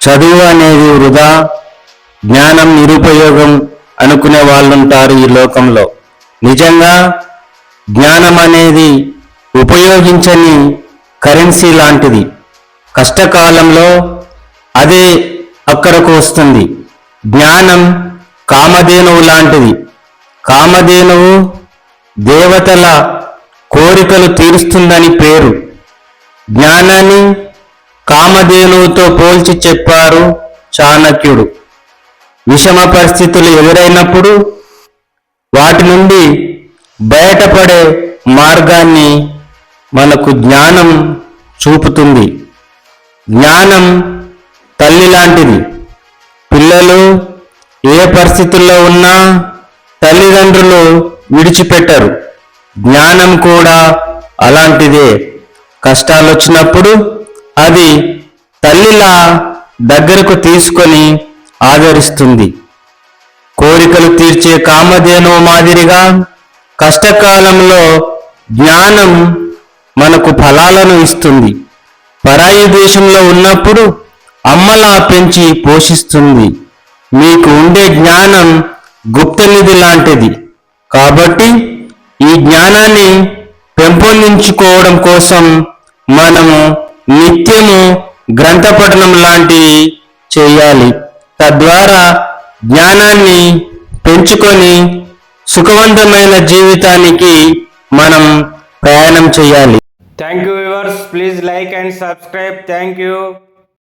చదువు అనేది వృధా జ్ఞానం నిరుపయోగం అనుకునే వాళ్ళుంటారు ఈ లోకంలో. నిజంగా జ్ఞానం అనేది ఉపయోగించని కరెన్సీ లాంటిది. కష్టకాలంలో అదే అక్కడకు వస్తుంది. జ్ఞానం కామధేనువు లాంటిది. కామధేనువు దేవతల కోరికలు తీరుస్తుందని పేరు. జ్ఞానాన్ని కామధేనువుతో పోల్చి చెప్పారు చాణక్యుడు. విషమ పరిస్థితులు ఎదురైనప్పుడు వాటి నుండి బయటపడే మార్గాన్ని మనకు జ్ఞానం చూపుతుంది. జ్ఞానం తల్లి లాంటిది. పిల్లలు ఏ పరిస్థితుల్లో ఉన్నా తల్లిదండ్రులు విడిచిపెట్టరు. జ్ఞానం కూడా అలాంటిదే. కష్టాలు వచ్చినప్పుడు అది తల్లిలా దగ్గరకు తీసుకొని ఆదరిస్తుంది. కోరికలు తీర్చే కామధేను మాదిరిగా కష్టకాలంలో జ్ఞానం మనకు ఫలాలను ఇస్తుంది. పరాయి దేశంలో ఉన్నప్పుడు అమ్మలా పెంచి పోషిస్తుంది. మీకు ఉండే జ్ఞానం గుప్తనిధి లాంటిది. కాబట్టి ఈ జ్ఞానాన్ని పెంపొందించుకోవడం కోసం మనము నిత్యము గ్రంథ పఠనం లాంటివి చేయాలి. తద్వారా జ్ఞానాన్ని పెంచుకొని సుఖవంతమైన జీవితానికి మనం ప్రయాణం చేయాలి. Thank you viewers please like and subscribe thank you